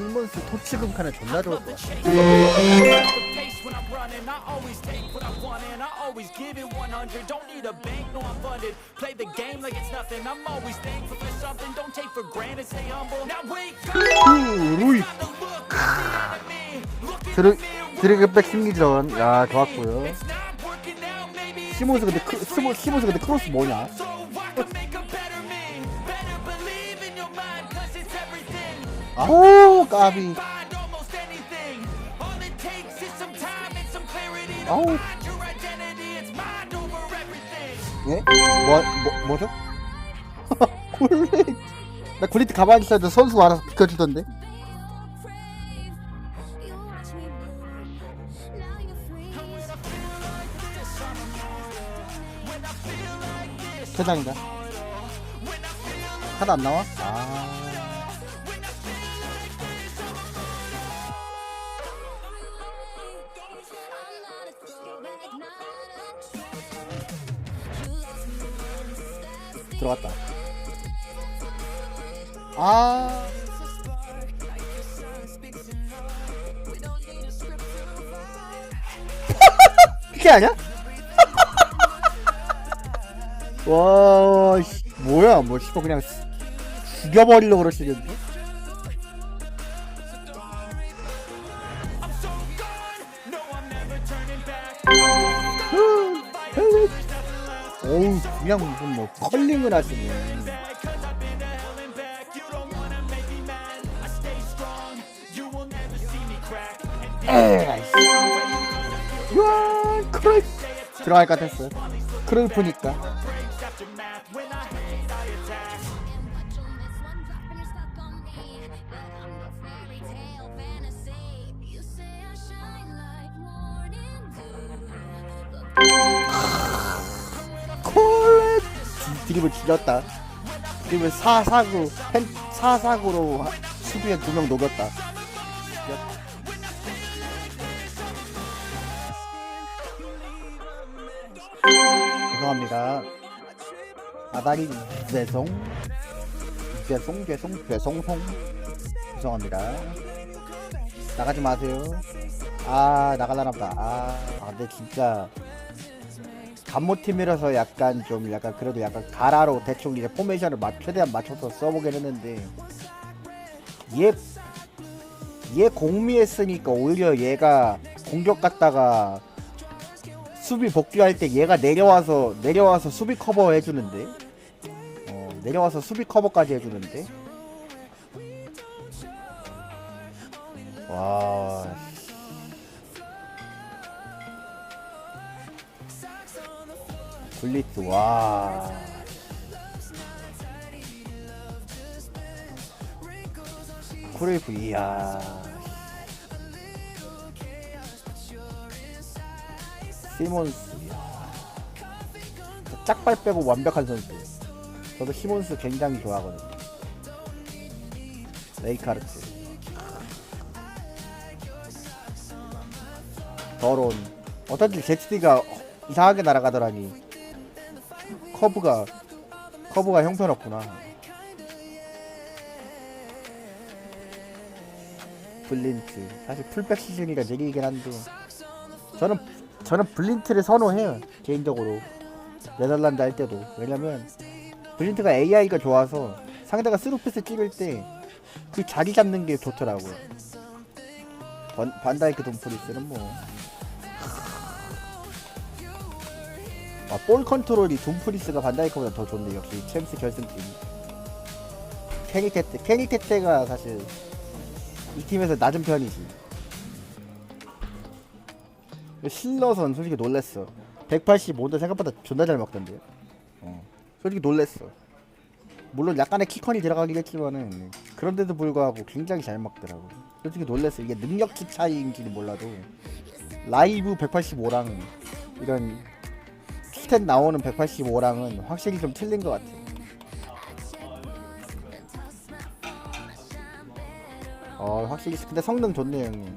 시몬스 토치금 칸은 존나 좋을 것 같아. pace when I'm running. I always take what I want and I always give it 100. Don't need a bank, no I'm funded. Play the game like it's nothing. I'm always thankful for something. Don't take for granted, stay humble. Now wake up, 루이 드르 드래그백 심리전 야 좋았고요. 시몬스 근데 크, 스모, 시몬스 근데 크로스 뭐냐? 아우 까비. 아우. 예? 뭐, 뭐 뭐죠? 굴릿. 나 굴릿 가만히 있어도 선수 알아서 비켜주던데. 퇴장인가? 하나 안 나와? 아. 들어갔다. 아. 그게 아니야? 와, 씨, 뭐야, 뭐, 씨발, 그냥 수- 죽여버리려고 그러시는데? 어우, 그냥 무슨 뭐, 컬링을 하시네. 와, 크롤 들어갈 것 같았어. 크롤프니까. 콜 드립을 지렸다. 드립을 사사구 펜 사사구로 수비에 두 명 녹였다. 죄송합니다. 아다리 죄송 죄송 죄송 죄송송 죄송합니다. 나가지 마세요. 아 나갈라나 보다. 아, 아 근데 진짜 간모팀이라서 약간 좀 약간 그래도 약간 가라로 대충 이제 포메이션을 맞, 최대한 맞춰서 써보긴 했는데 얘, 얘 공미했으니까 오히려 얘가 공격 갔다가 수비 복귀할 때 얘가 내려와서 내려와서 수비 커버 해주는데? 어, 내려와서 수비 커버까지 해주는데? 와 굴리트 와. 쿠레이프 이야. 시몬스 이야. 짝발 빼고 완벽한 선수. 저도 시몬스 굉장히 좋아하거든요. 레이카르트. 더러운. 어쩐지 제치디가 이상하게 날아가더라니 커브가 커브가 형편없구나. 블린트. 사실 풀백 시즌이라 얘기이긴 한데. 저는 저는 블린트를 선호해요 개인적으로. 네덜란드 할 때도. 왜냐면 블린트가 AI가 좋아서 상대가 스루패스 찍을 때 그 자리 잡는 게 좋더라고요. 반, 반다이크 돈프리스는 뭐 아, 볼 컨트롤이 돈프리스가 반다이크보다 더 좋네 역시 챔스 결승팀. 케니 테테 케니 테테가 사실 이 팀에서 낮은 편이지. 실러선 솔직히 놀랬어. 185도 생각보다 존나 잘 먹던데요 어. 솔직히 놀랬어. 물론 약간의 키컨이 들어가긴 했지만은 그런데도 불구하고 굉장히 잘 먹더라고. 솔직히 놀랬어. 이게 능력치 차이인지는 몰라도 라이브 185랑 이런 스탯 나오는 185랑은 확실히 좀 틀린 것 같아 어 확실히 근데 성능 좋네요 형님